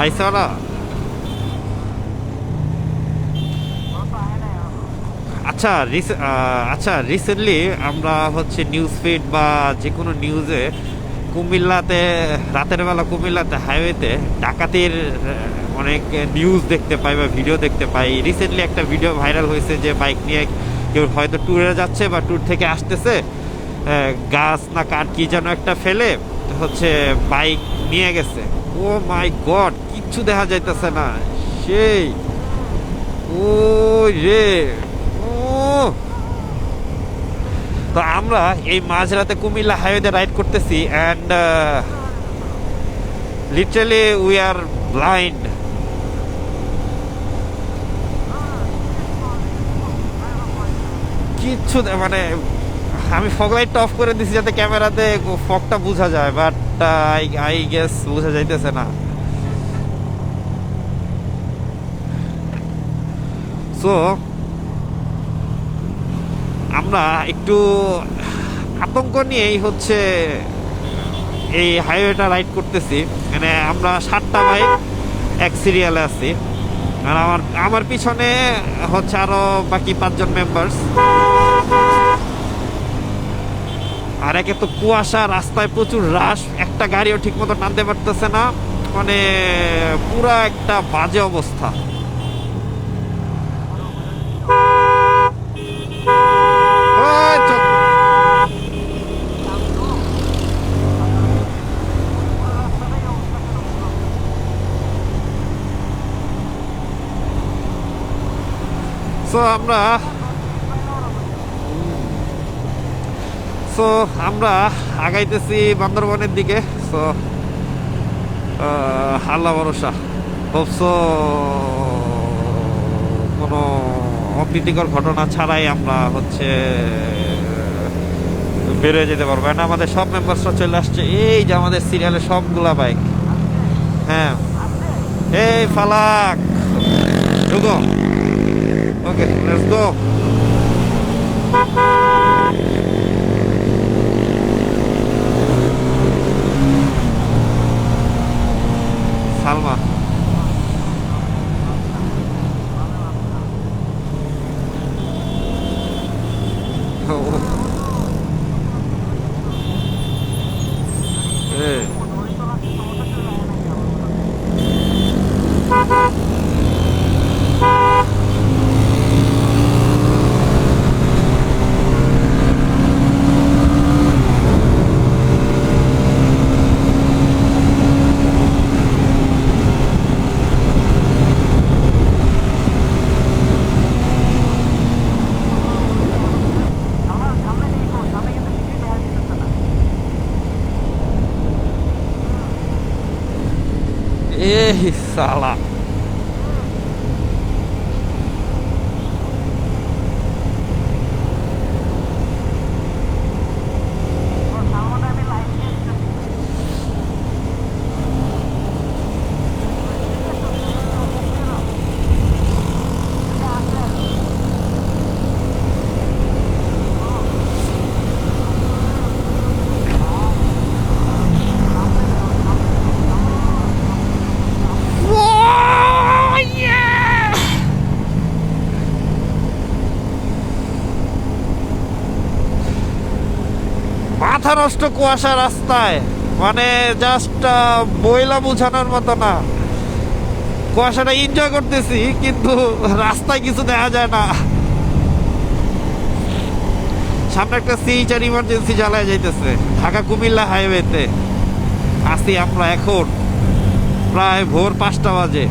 আইসা ওরা আচ্ছা আচ্ছা রিসেন্টলি আমরা হচ্ছে নিউজ ফিড বা যে কোনো নিউজে কুমিল্লাতে, রাতের বেলা কুমিল্লাতে হাইওয়েতে ডাকাতির, অনেক নিউজ দেখতে পাই বা ভিডিও দেখতে পাই। রিসেন্টলি একটা ভিডিও ভাইরাল হয়েছে যে বাইক নিয়ে কেউ হয়তো ট্যুরে যাচ্ছে বা ট্যুর থেকে আসতেছে। গাছ না কাঠ কি যেন একটা ফেলে, হচ্ছে বাইক নিয়ে গেছে। ও মাই গড, কিচ্ছু দেখা যাইতেছে না। সেই। ও রে। ও তো আমরা এই মাঝরাতে কুমিল্লা হাইওয়েতে রাইড করতেছি and literally we are blind কিচ্ছু মানে আমি ফগ লাইটটা অফ করে দিছি যাতে ক্যামেরাতে ফগটা বোঝা যায় বাট আই আই গেস বোঝা যাইতেছে না। সো আমরা একটু আতঙ্ক নিয়েই হচ্ছে এই হাইওয়েটা রাইড করতেছি। মানে আমরা সাতটা বাইক এক সিরিয়ালে আছি। আর আমার আমার পিছনে হচ্ছে আরও বাকি পাঁচজন মেম্বার্স আর একে তো কুয়াশা, রাস্তায় প্রচুর রাশ, একটা গাড়িও ঠিক মতো নামতে পারতেছে না। মানে পুরা একটা বাজে অবস্থা। আমরা সো আমরা আগাইতেছি বান্দরবনের দিকে। সো আল্লাহ ভরসা। হোপসো কোনো অপ্রীতিকর ঘটনা ছাড়াই আমরা হচ্ছে, বেরোয় যেতে পারব। না আমাদের সব মেম্বার্সরা চলে আসছে। এই যে আমাদের সিরিয়ালে সবগুলা বাইক হ্যাঁ। এই ফালাক। ঢুকো। ওকে লেটস গো সালমা এই এই সালা মাথা নষ্ট কুয়াশা রাস্তায়। মানে জাস্ট বইলা বুঝানোর মতো না। কুয়াশাটা এনজয় করতেছি, কিন্তু রাস্তায় কিছু দেখা যায় না। সামনে একটা সিএইচআর ইমার্জেন্সি চালায় যাইতেছে। ঢাকা কুমিল্লা হাইওয়েতে আসি আমরা এখন। প্রায় ভোর পাঁচটা বাজে।